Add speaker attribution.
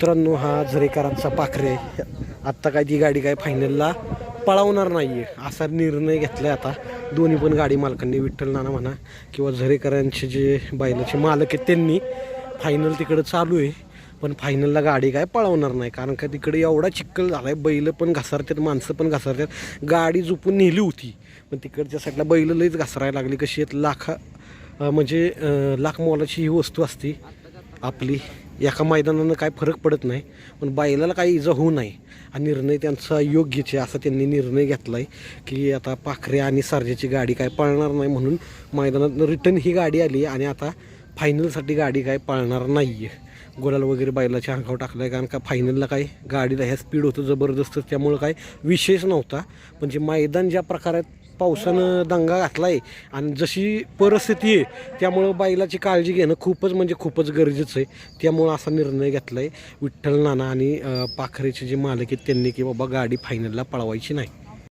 Speaker 1: मित्रांनो हा झरेकरांचा पाखरे. आत्ता काय ती गाडी काय फायनलला पळवणार नाही आहे असा निर्णय घेतला आहे आता. दोन्ही पण गाडी मालकांनी विठ्ठल नाना म्हणा किंवा झरेकरांचे जे बैलाचे मालक आहेत त्यांनी फायनल तिकडं चालू आहे. पण फायनलला गाडी काय पळवणार नाही कारण का तिकडे एवढा चिक्कल झाला आहे बैल पण घसरतात माणसं पण घसरतात. गाडी झोपून नेली होती पण तिकडच्या साईडला बैल लईच घसरायला लागली. कशी आहेत लाखा म्हणजे लाख मोलाची ही वस्तू असते. आपली एका मैदानानं काय फरक पडत नाही पण बैलाला काही इजा होऊ नये. हा निर्णय त्यांचा योग्यच आहे असा त्यांनी निर्णय घेतला आहे की आता पाखरे आणि सारजेची गाडी काय पळणार नाही म्हणून मैदानात रिटर्न ही गाडी आली आणि आता फायनलसाठी गाडी काय पळणार नाही आहे गोलाल वगैरे बैलाच्या अंगावर टाकलं आहे कारण का फायनलला काय गाडीला ह्या स्पीड होतं जबरदस्त त्यामुळं काय विशेष नव्हता. म्हणजे मैदान ज्या प्रकारे पावसानं दंगा घातला आहे आणि जशी परिस्थिती आहे त्यामुळं बैलाची काळजी घेणं खूपच म्हणजे खूपच गरजेचं आहे. त्यामुळं असा निर्णय घेतला आहे विठ्ठल नाना आणि पाखरेचे जे मालक आहेत त्यांनी की बाबा गाडी फायनलला पळवायची नाही.